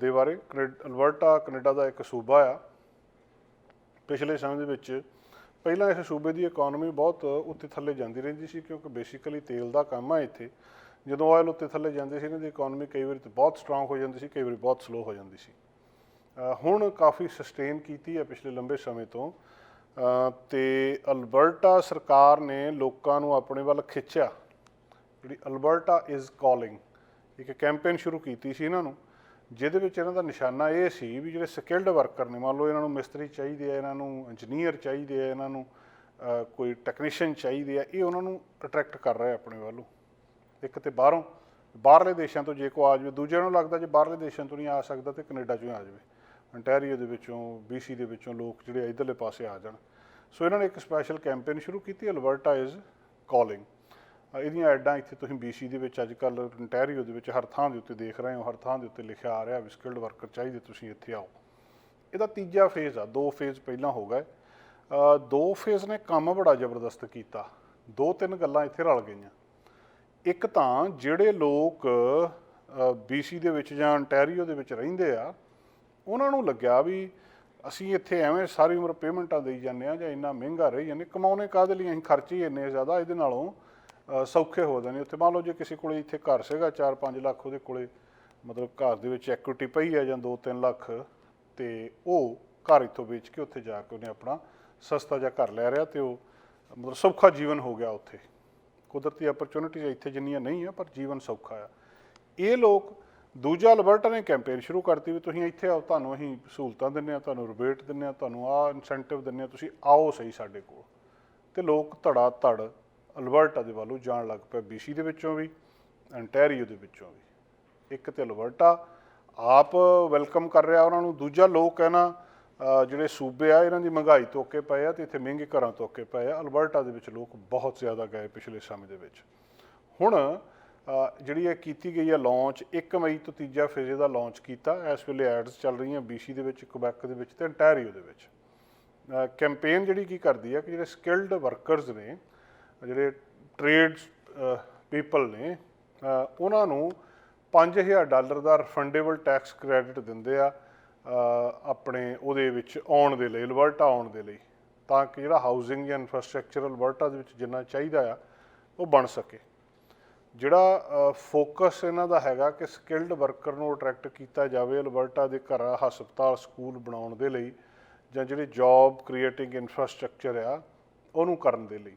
ਦੇ ਬਾਰੇ। ਕੈਨੇ- Alberta Canada ਦਾ ਇੱਕ ਸੂਬਾ ਆ। ਪਿਛਲੇ ਸਮੇਂ ਦੇ ਵਿੱਚ ਪਹਿਲਾਂ ਇਸ ਸੂਬੇ ਦੀ ਇਕਨੋਮੀ ਬਹੁਤ ਉੱਤੇ ਥੱਲੇ ਜਾਂਦੀ ਰਹਿੰਦੀ ਸੀ ਕਿਉਂਕਿ ਬੇਸਿਕਲੀ ਤੇਲ ਦਾ ਕੰਮ ਆ ਇੱਥੇ। ਜਦੋਂ ਆਇਲ ਉੱਤੇ ਥੱਲੇ ਜਾਂਦੇ ਸੀ ਇਹਨਾਂ ਦੀ ਇਕਨੋਮੀ ਕਈ ਵਾਰੀ ਤਾਂ ਬਹੁਤ ਸਟਰੋਂਗ ਹੋ ਜਾਂਦੀ ਸੀ ਕਈ ਵਾਰੀ ਬਹੁਤ ਸਲੋ ਹੋ ਜਾਂਦੀ ਸੀ। ਹੁਣ ਕਾਫੀ ਸਸਟੇਨ ਕੀਤੀ ਹੈ ਪਿਛਲੇ ਲੰਬੇ ਸਮੇਂ ਤੋਂ। ਅ, ਤੇ ਅਲਬਰਟਾ ਸਰਕਾਰ ਨੇ ਲੋਕਾਂ ਨੂੰ ਆਪਣੇ ਵੱਲ ਖਿੱਚਿਆ। ਜਿਹੜੀ ਅਲਬਰਟਾ ਇਜ਼ ਕਾਲਿੰਗ ਇੱਕ ਕੈਂਪੇਨ ਸ਼ੁਰੂ ਕੀਤੀ ਸੀ ਇਹਨਾਂ ਨੂੰ। ਜਿਹਦੇ ਵਿੱਚ ਇਹਨਾਂ ਦਾ ਨਿਸ਼ਾਨਾ ਇਹ ਸੀ ਵੀ ਜਿਹੜੇ ਸਕਿਲਡ ਵਰਕਰ ਨੇ, ਮੰਨ ਲਓ ਇਹਨਾਂ ਨੂੰ ਮਿਸਤਰੀ ਚਾਹੀਦੇ ਆ, ਇਹਨਾਂ ਨੂੰ ਇੰਜੀਨੀਅਰ ਚਾਹੀਦੇ ਆ, ਇਹਨਾਂ ਨੂੰ ਕੋਈ ਟੈਕਨੀਸ਼ੀਅਨ ਚਾਹੀਦੇ ਆ, ਇਹ ਉਹਨਾਂ ਨੂੰ ਅਟਰੈਕਟ ਕਰ ਰਿਹਾ ਆਪਣੇ ਵੱਲੋਂ। ਇੱਕ ਤੇ ਬਾਹਰੋਂ, ਬਾਹਰਲੇ ਦੇਸ਼ਾਂ ਤੋਂ ਜੇ ਕੋ ਆ ਜਾਵੇ, ਦੂਜਿਆਂ ਨੂੰ ਲੱਗਦਾ ਜੇ ਬਾਹਰਲੇ ਦੇਸ਼ਾਂ ਤੋਂ ਨਹੀਂ ਆ ਸਕਦਾ ਤੇ ਕੈਨੇਡਾ ਚੋਂ ਹੀ ਆ ਜਾਵੇ। ਅੰਟੈਰੀਓ ਦੇ ਵਿੱਚੋਂ BC ਦੇ ਵਿੱਚੋਂ ਲੋਕ ਜਿਹੜੇ ਇਧਰਲੇ ਪਾਸੇ ਆ ਜਾਣ। ਸੋ ਇਹਨਾਂ ਨੇ ਇੱਕ ਸਪੈਸ਼ਲ ਕੈਂਪੇਨ ਸ਼ੁਰੂ ਕੀਤੀ ਅਲਬਰਟਾ ਇਜ਼ ਕਾਲਿੰਗ ਇਹਦੀਆਂ ਐਡਾਂ ਇੱਥੇ ਤੁਸੀਂ BC ਦੇ ਵਿੱਚ ਅੱਜ ਕੱਲ ਇੰਟੈਰੀਓ ਦੇ ਵਿੱਚ ਹਰ ਥਾਂ ਦੇ ਉੱਤੇ ਦੇਖ ਰਹੇ ਹੋ, ਹਰ ਥਾਂ ਦੇ ਉੱਤੇ ਲਿਖਿਆ ਆ ਰਿਹਾ, ਵੀ ਸਕਿਲਡ ਵਰਕਰ ਚਾਹੀਦੇ, ਤੁਸੀਂ ਇੱਥੇ ਆਓ। ਇਹਦਾ ਤੀਜਾ ਫੇਜ਼ ਆ, ਦੋ ਫੇਜ਼ ਪਹਿਲਾਂ ਹੋ ਗਏ। ਦੋ ਫੇਜ਼ ਨੇ ਕੰਮ ਬੜਾ ਜ਼ਬਰਦਸਤ ਕੀਤਾ। ਦੋ ਤਿੰਨ ਗੱਲਾਂ ਇੱਥੇ ਰਲ ਗਈਆਂ। ਇੱਕ ਤਾਂ ਜਿਹੜੇ ਲੋਕ BC ਦੇ ਵਿੱਚ ਜਾਂ ontario ਦੇ ਵਿੱਚ ਰਹਿੰਦੇ ਆ, ਉਹਨਾਂ ਨੂੰ ਲੱਗਿਆ ਵੀ ਅਸੀਂ ਇੱਥੇ ਐਵੇਂ ਸਾਰੀ ਉਮਰ ਪੇਮੈਂਟਾਂ ਦੇਈ ਜਾਂਦੇ ਆ ਜਾਂ ਇੰਨਾ ਮਹਿੰਗਾ ਰਹੀ ਜਾਂਦੇ, ਕਮਾਉਣੇ ਕਾਹਦੇ ਲਈ? ਅਸੀਂ ਖਰਚੇ ਹੀ ਇੰਨੇ ਜ਼ਿਆਦਾ, ਇਹਦੇ ਨਾਲੋਂ ਸੌਖੇ ਹੋ ਜਾਂਦੇ ਉੱਥੇ ਮੰਨ ਲਓ ਜੇ ਕਿਸੇ ਕੋਲੇ ਇੱਥੇ ਘਰ ਸੀਗਾ 4-5 ਲੱਖ ਉਹਦੇ ਕੋਲੇ ਮਤਲਬ ਘਰ ਦੇ ਵਿੱਚ ਐਕੁਇਟੀ ਪਈ ਹੈ ਜਾਂ 2-3 ਲੱਖ, ਤੇ ਉਹ ਘਰ ਇੱਥੋਂ ਵੇਚ ਕੇ ਉੱਥੇ ਜਾ ਕੇ ਉਹਨੇ ਆਪਣਾ ਸਸਤਾ ਜਿਹਾ ਘਰ ਲੈ ਰਿਹਾ ਤੇ ਉਹ ਮਤਲਬ ਸੌਖਾ ਜੀਵਨ ਹੋ ਗਿਆ ਉੱਥੇ। ਕੁਦਰਤੀ ਓਪਰਚੁਨਿਟੀਜ਼ ਇੱਥੇ ਜਿੰਨੀਆਂ ਨਹੀਂ ਆ, ਪਰ ਜੀਵਨ ਸੌਖਾ ਆ। ਇਹ ਲੋਕ ਦੂਜਾ ਅਲਬਰਟਾ ਨੇ ਕੈਂਪੇਨ ਸ਼ੁਰੂ ਕਰਤੀ ਵੀ ਤੁਸੀਂ ਇੱਥੇ ਆਓ, ਤੁਹਾਨੂੰ ਅਸੀਂ ਸਹੂਲਤਾਂ ਦਿੰਨੇ ਆ ਤੁਹਾਨੂੰ ਰਿਬੇਟ ਦਿੰਨੇ ਆ ਤੁਹਾਨੂੰ ਆਹ ਇਨਸੈਂਟਿਵ ਦਿੰਨੇ ਆ ਤੁਸੀਂ ਆਓ ਸਹੀ ਸਾਡੇ ਕੋਲ। ਤੇ ਲੋਕ ਧੜਾ ਧੜ ਅਲਬਰਟਾ ਦੇ ਵੱਲੋਂ ਜਾਣ ਲੱਗ ਪਏ BC ਦੇ ਵਿੱਚੋਂ ਵੀ, ਅੰਟੈਰੀਓ ਦੇ ਵਿੱਚੋਂ ਵੀ। ਇੱਕ ਤੇ ਅਲਬਰਟਾ ਆਪ ਵੈਲਕਮ ਕਰ ਰਿਹਾ ਉਹਨਾਂ ਨੂੰ, ਦੂਜਾ ਲੋਕ ਹੈ ਨਾ ਜਿਹੜੇ ਸੂਬੇ ਆ, ਇਹਨਾਂ ਦੀ ਮਹਿੰਗਾਈ ਤੋਕੇ ਪਏ ਆ ਤੇ ਇੱਥੇ ਮਹਿੰਗੇ ਘਰਾਂ ਤੋਕੇ ਪਏ ਆ। ਅਲਬਰਟਾ ਦੇ ਵਿੱਚ ਲੋਕ ਬਹੁਤ ਜ਼ਿਆਦਾ ਗਏ ਪਿਛਲੇ ਸਮੇਂ ਦੇ ਵਿੱਚ। ਹੁਣ ਜਿਹੜੀ ਇਹ ਕੀਤੀ ਗਈ ਹੈ ਲਾਂਚ 1 ਮਈ ਤੋਂ ਤੀਜਾ ਫੇਜ਼ ਦਾ ਲਾਂਚ ਕੀਤਾ। ਇਸ ਵੇਲੇ ਐਡਸ ਚੱਲ ਰਹੀਆਂ BC ਦੇ ਵਿੱਚ ਕੁਬੈਕ ਦੇ ਵਿੱਚ ਤੇ ਅੰਟੈਰੀਓ ਦੇ ਵਿੱਚ। ਕੈਂਪੇਨ ਜਿਹੜੀ ਕੀ ਕਰਦੀ ਹੈ ਕਿ ਜਿਹੜੇ ਸਕਿਲਡ ਵਰਕਰਸ ਨੇ ਜਿਹੜੇ ਟ੍ਰੇਡਸ ਪੀਪਲ ਨੇ ਉਹਨਾਂ ਨੂੰ 5000 ਡਾਲਰ ਦਾ ਰਿਫੰਡੇਬਲ ਟੈਕਸ ਕ੍ਰੈਡਿਟ ਦਿੰਦੇ ਆ ਆਪਣੇ ਉਹਦੇ ਵਿੱਚ ਆਉਣ ਦੇ ਲਈ ਅਲਬਰਟਾ ਆਉਣ ਦੇ ਲਈ, ਤਾਂ ਕਿ ਜਿਹੜਾ ਹਾਊਸਿੰਗ ਜਾਂ ਇਨਫਰਾਸਟ੍ਰਕਚਰ ਅਲਬਰਟਾ ਦੇ ਵਿੱਚ ਜਿੰਨਾ ਚਾਹੀਦਾ ਆ, ਉਹ ਬਣ ਸਕੇ। ਜਿਹੜਾ ਫੋਕਸ ਇਹਨਾਂ ਦਾ ਹੈਗਾ ਕਿ ਸਕਿਲਡ ਵਰਕਰ ਨੂੰ ਅਟਰੈਕਟ ਕੀਤਾ ਜਾਵੇ ਅਲਬਰਟਾ ਦੇ ਘਰਾਂ, ਹਸਪਤਾਲ, ਸਕੂਲ ਬਣਾਉਣ ਦੇ ਲਈ ਜਾਂ ਜਿਹੜੇ ਜੌਬ ਕ੍ਰੀਏਟਿੰਗ ਇਨਫਰਾਸਟ੍ਰਕਚਰ ਆ, ਉਹਨੂੰ ਕਰਨ ਦੇ ਲਈ।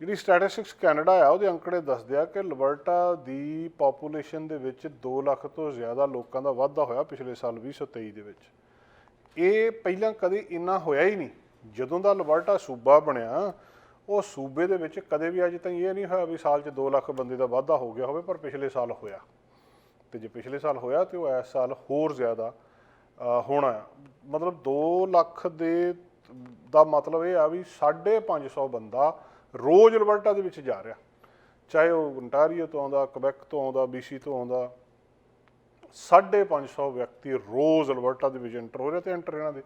ਜਿਹੜੀ ਸਟੈਟਿਸਟਿਕਸ ਕੈਨੇਡਾ ਆ, ਉਹਦੇ ਅੰਕੜੇ ਦੱਸਦੇ ਆ ਕਿ ਲਬਰਟਾ ਦੀ ਪੋਪੂਲੇਸ਼ਨ ਦੇ ਵਿੱਚ 2 ਲੱਖ ਤੋਂ ਜ਼ਿਆਦਾ ਲੋਕਾਂ ਦਾ ਵਾਧਾ ਹੋਇਆ ਪਿਛਲੇ ਸਾਲ 2023 ਦੇ ਵਿੱਚ। ਇਹ ਪਹਿਲਾਂ ਕਦੇ ਇੰਨਾ ਹੋਇਆ ਹੀ ਨਹੀਂ। ਜਦੋਂ ਦਾ ਅਲਬਰਟਾ ਸੂਬਾ ਬਣਿਆ, ਉਹ ਸੂਬੇ ਦੇ ਵਿੱਚ ਕਦੇ ਵੀ ਅਜੇ ਤਾਈਂ ਇਹ ਨਹੀਂ ਹੋਇਆ ਵੀ ਸਾਲ 'ਚ 2 ਲੱਖ ਬੰਦੇ ਦਾ ਵਾਧਾ ਹੋ ਗਿਆ ਹੋਵੇ, ਪਰ ਪਿਛਲੇ ਸਾਲ ਹੋਇਆ। ਤੇ ਜੇ ਪਿਛਲੇ ਸਾਲ ਹੋਇਆ ਤੇ ਉਹ ਇਸ ਸਾਲ ਹੋਰ ਜ਼ਿਆਦਾ ਹੋਣਾ ਆ। ਮਤਲਬ 2 ਲੱਖ ਦੇ, ਦਾ ਮਤਲਬ ਇਹ ਆ ਵੀ 550 ਬੰਦਾ ਰੋਜ਼ ਅਲਬਰਟਾ ਦੇ ਵਿੱਚ ਜਾ ਰਿਹਾ। ਚਾਹੇ ਉਹ ontario ਤੋਂ ਆਉਂਦਾ, ਕਬੈਕ ਤੋਂ ਆਉਂਦਾ BC ਤੋਂ ਆਉਂਦਾ 550 ਵਿਅਕਤੀ ਰੋਜ਼ ਅਲਬਰਟਾ ਦੇ ਵਿੱਚ ਐਂਟਰ ਹੋ ਰਿਹਾ ਤੇ ਐਂਟਰ ਇਹਨਾਂ ਦੇ।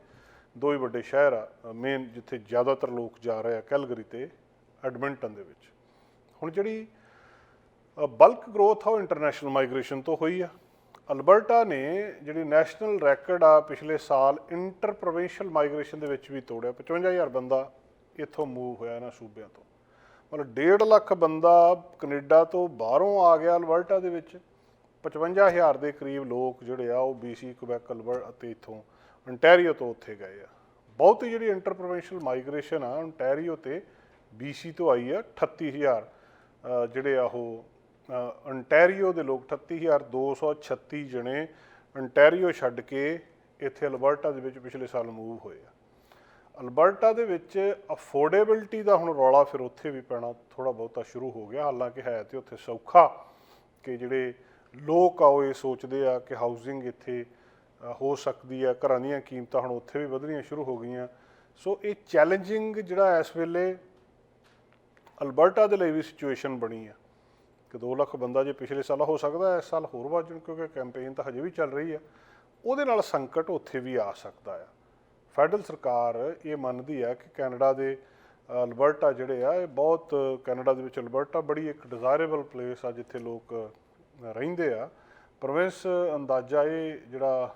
ਦੋ ਹੀ ਵੱਡੇ ਸ਼ਹਿਰ ਆ ਮੇਨ ਜਿੱਥੇ ਜ਼ਿਆਦਾਤਰ ਲੋਕ ਜਾ ਰਹੇ ਆ ਕੈਲਗਰੀ ਤੇ ਐਡਮਿੰਟਨ ਦੇ ਵਿੱਚ। ਹੁਣ ਜਿਹੜੀ ਬਲਕ ਗਰੋਥ ਆ ਉਹ ਇੰਟਰਨੈਸ਼ਨਲ ਮਾਈਗ੍ਰੇਸ਼ਨ ਤੋਂ ਹੋਈ ਆ। ਅਲਬਰਟਾ ਨੇ ਜਿਹੜੀ ਨੈਸ਼ਨਲ ਰੈਕੋਰਡ ਆ ਪਿਛਲੇ ਸਾਲ ਇੰਟਰ ਪ੍ਰੋਵਿੰਸ਼ੀਅਲ ਮਾਈਗ੍ਰੇਸ਼ਨ ਦੇ ਵਿੱਚ ਵੀ ਤੋੜਿਆ। 55000 ਬੰਦਾ ਇੱਥੋਂ ਮੂਵ ਹੋਇਆ ਇਹਨਾਂ ਸੂਬਿਆਂ ਤੋਂ। ਮਤਲਬ 1.5 ਲੱਖ ਬੰਦਾ ਕੈਨੇਡਾ ਤੋਂ ਬਾਹਰੋਂ ਆ ਗਿਆ ਅਲਬਰਟਾ ਦੇ ਵਿੱਚ। 55000 ਦੇ ਕਰੀਬ ਲੋਕ ਜਿਹੜੇ ਆ ਉਹ BC ਕੁਬੈਕ ਅਲਬਰਟ ਅਤੇ ਇੱਥੋਂ ontario ਤੋਂ ਉੱਥੇ ਗਏ ਆ। ਬਹੁਤੀ ਜਿਹੜੀ ਇੰਟਰ ਪ੍ਰੋਵਿੰਸ਼ੀਅਲ ਮਾਈਗ੍ਰੇਸ਼ਨ ਆ ontario ਤੇ BC ਤੋਂ ਆਈ ਆ 38000 ਅ, ਜਿਹੜੇ ਆ ਉਹ ontario ਦੇ ਲੋਕ 38236 ਜਣੇ ontario ਛੱਡ ਕੇ ਇੱਥੇ ਅਲਬਰਟਾ ਦੇ ਵਿੱਚ ਪਿਛਲੇ ਸਾਲ ਮੂਵ ਹੋਏ ਆ। ਅਲਬਰਟਾ ਦੇ ਵਿੱਚ ਅਫੋਰਡੇਬਿਲਟੀ ਦਾ ਹੁਣ ਰੌਲਾ ਫਿਰ ਉੱਥੇ ਵੀ ਪੈਣਾ ਥੋੜਾ ਬਹੁਤਾ ਸ਼ੁਰੂ ਹੋ ਗਿਆ। ਹਾਲਾਂਕਿ ਹੈ ਤੇ ਉੱਥੇ ਸੌਖਾ ਕਿ ਜਿਹੜੇ ਲੋਕ ਆ, ਉਹ ਇਹ ਸੋਚਦੇ ਆ ਕਿ ਹਾਊਸਿੰਗ ਇੱਥੇ ਹੋ ਸਕਦੀ ਆ। ਘਰਾਂ ਦੀਆਂ ਕੀਮਤਾਂ ਹੁਣ ਉੱਥੇ ਵੀ ਵਧਣੀਆਂ ਸ਼ੁਰੂ ਹੋ ਗਈਆਂ। ਸੋ ਇਹ ਚੈਲੰਜਿੰਗ ਜਿਹੜਾ ਇਸ ਵੇਲੇ ਅਲਬਰਟਾ ਦੇ ਲਈ ਵੀ ਸਿਚੁਏਸ਼ਨ ਬਣੀ ਆ ਕਿ 2 ਲੱਖ ਬੰਦਾ ਜੇ ਪਿਛਲੇ ਸਾਲ ਹੋ ਸਕਦਾ, ਇਸ ਸਾਲ ਹੋਰ ਵੱਧ ਜਾਣ ਕਿਉਂਕਿ ਕੈਂਪੇਨ ਤਾਂ ਹਜੇ ਵੀ ਚੱਲ ਰਹੀ ਆ। ਉਹਦੇ ਨਾਲ ਸੰਕਟ ਉੱਥੇ ਵੀ ਆ ਸਕਦਾ ਆ। ਫੈਡਰਲ ਸਰਕਾਰ ਇਹ ਮੰਨਦੀ ਆ ਕਿ ਕੈਨੇਡਾ ਦੇ ਅਲਬਰਟਾ ਜਿਹੜੇ ਆ, ਇਹ ਬਹੁਤ ਕੈਨੇਡਾ ਦੇ ਵਿੱਚ ਅਲਬਰਟਾ ਬੜੀ ਇੱਕ ਡਿਜ਼ਾਇਰੇਬਲ ਪਲੇਸ ਆ ਜਿੱਥੇ ਲੋਕ ਰਹਿੰਦੇ ਆ। ਪ੍ਰੋਵਿੰਸ ਅੰਦਾਜ਼ਾ ਇਹ ਜਿਹੜਾ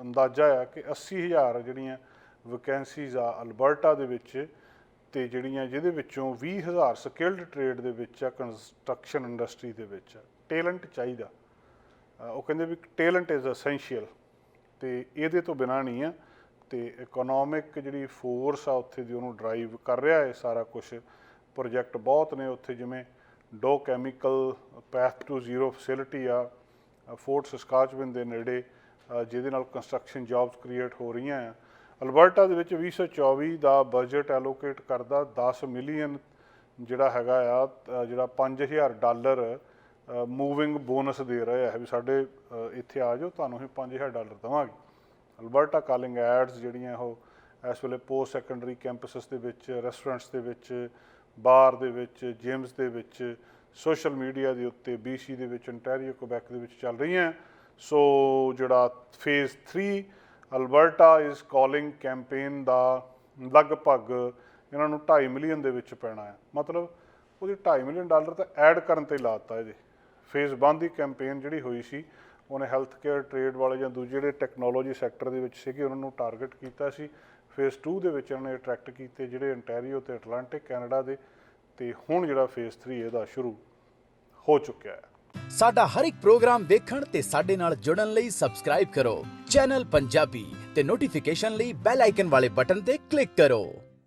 ਅੰਦਾਜ਼ਾ ਆ ਕਿ 80000 ਜਿਹੜੀਆਂ ਵੈਕੈਂਸੀਜ਼ ਆ ਅਲਬਰਟਾ ਦੇ ਵਿੱਚ ਤੇ ਜਿਹੜੀਆਂ ਜਿਹਦੇ ਵਿੱਚੋਂ 20000 ਸਕਿਲਡ ਟ੍ਰੇਡ ਦੇ ਵਿੱਚ ਆ ਕੰਸਟਰਕਸ਼ਨ ਇੰਡਸਟਰੀ ਦੇ ਵਿੱਚ ਆ। ਟੈਲੈਂਟ ਚਾਹੀਦਾ। ਉਹ ਕਹਿੰਦੇ ਵੀ ਟੈਲੈਂਟ ਇਜ਼ ਐਸੈਂਸ਼ੀਅਲ ਤੇ ਇਹਦੇ ਤੋਂ ਬਿਨਾ ਨਹੀਂ ਆ। ਤੇ ਇਕਨੋਮਿਕ ਜਿਹੜੀ ਫੋਰਸ ਆ ਉੱਥੇ ਦੀ ਉਹਨੂੰ ਡਰਾਈਵ ਕਰ ਰਿਹਾ ਹੈ ਸਾਰਾ ਕੁਝ ਪ੍ਰੋਜੈਕਟ ਬਹੁਤ ਨੇ ਉੱਥੇ ਜਿਵੇਂ Dow chemical path to zero facility ਆ ਅ, ਫੋਰਟ ਸਸਕਾਚਵਿਨ ਦੇ ਨੇੜੇ ਜਿਹਦੇ ਨਾਲ ਕੰਸਟਰਕਸ਼ਨ ਜੌਬਸ ਕ੍ਰੀਏਟ ਹੋ ਰਹੀਆਂ ਆ। ਅਲਬਰਟਾ ਦੇ ਵਿੱਚ 2024 ਦਾ ਬਜਟ ਐਲੋਕੇਟ ਕਰਦਾ 10 ਮਿਲੀਅਨ ਜਿਹੜਾ ਹੈਗਾ ਆ ਅ, ਜਿਹੜਾ 5000 ਡਾਲਰ ਮੂਵਿੰਗ ਬੋਨਸ ਦੇ ਰਹੇ ਹੈ ਵੀ ਸਾਡੇ ਇੱਥੇ ਆ ਜਾਓ ਤੁਹਾਨੂੰ ਅਸੀਂ 5000 ਡਾਲਰ ਦੇਵਾਂਗੇ। ਅਲਬਰਟਾ ਕਾਲਿੰਗ ਐਡਸ ਜਿਹੜੀਆਂ ਉਹ ਇਸ ਵੇਲੇ ਪੋਸਟ ਸੈਕੰਡਰੀ ਕੈਂਪਸਸ ਦੇ ਵਿੱਚ ਰੈਸਟੋਰੈਂਟਸ ਦੇ ਵਿੱਚ, ਬਾਰ ਦੇ ਵਿੱਚ ਜਿਮਸ ਦੇ ਵਿੱਚ ਸੋਸ਼ਲ ਮੀਡੀਆ ਦੇ ਉੱਤੇ BC ਦੇ ਵਿੱਚ, ontario ਕੁਬੈਕ ਦੇ ਵਿੱਚ ਚੱਲ ਰਹੀਆਂ। ਸੋ ਜਿਹੜਾ phase 3 Alberta is calling campaign ਦਾ ਲਗਭਗ ਇਹਨਾਂ ਨੂੰ 2.5 ਮਿਲੀਅਨ ਦੇ ਵਿੱਚ ਪੈਣਾ ਹੈ। ਮਤਲਬ ਉਹਦੇ 2.5 ਮਿਲੀਅਨ ਡਾਲਰ ਤਾਂ ਐਡ ਕਰਨ ਤੇ ਲਾਤਾ ਇਹਦੇ। ਫੇਜ਼ 1 ਦੀ ਕੈਂਪੇਨ ਜਿਹੜੀ ਹੋਈ ਸੀ ਉਹਨੇ ਹੈਲਥ ਕੇਅਰ ਟ੍ਰੇਡ ਵਾਲੇ ਜਾਂ ਦੂਜੇ ਜਿਹੜੇ ਟੈਕਨੋਲੋਜੀ ਸੈਕਟਰ ਦੇ ਵਿੱਚ ਸੀਗੇ, ਉਹਨਾਂ ਨੂੰ ਟਾਰਗੇਟ ਕੀਤਾ ਸੀ। ਫੇਜ਼ 2 ਦੇ ਵਿੱਚ ਉਹਨਾਂ ਅਟਰੈਕਟ ਕੀਤੇ ਜਿਹੜੇ ontario ਤੇ ਅਟਲਾਂਟਿਕ ਕੈਨੇਡਾ ਦੇ। ਤੇ ਹੁਣ ਜਿਹੜਾ ਫੇਸ 3 ਇਹਦਾ ਸ਼ੁਰੂ ਹੋ ਚੁੱਕਿਆ ਹੈ। ਸਾਡਾ ਹਰ ਇੱਕ ਪ੍ਰੋਗਰਾਮ ਵੇਖਣ ਤੇ ਸਾਡੇ ਨਾਲ ਜੁੜਨ ਲਈ ਸਬਸਕ੍ਰਾਈਬ ਕਰੋ। ਚੈਨਲ ਪੰਜਾਬੀ ਤੇ ਨੋਟੀਫਿਕੇਸ਼ਨ ਲਈ ਬੈਲ ਆਈਕਨ ਵਾਲੇ ਬਟਨ ਤੇ ਕਲਿੱਕ ਕਰੋ।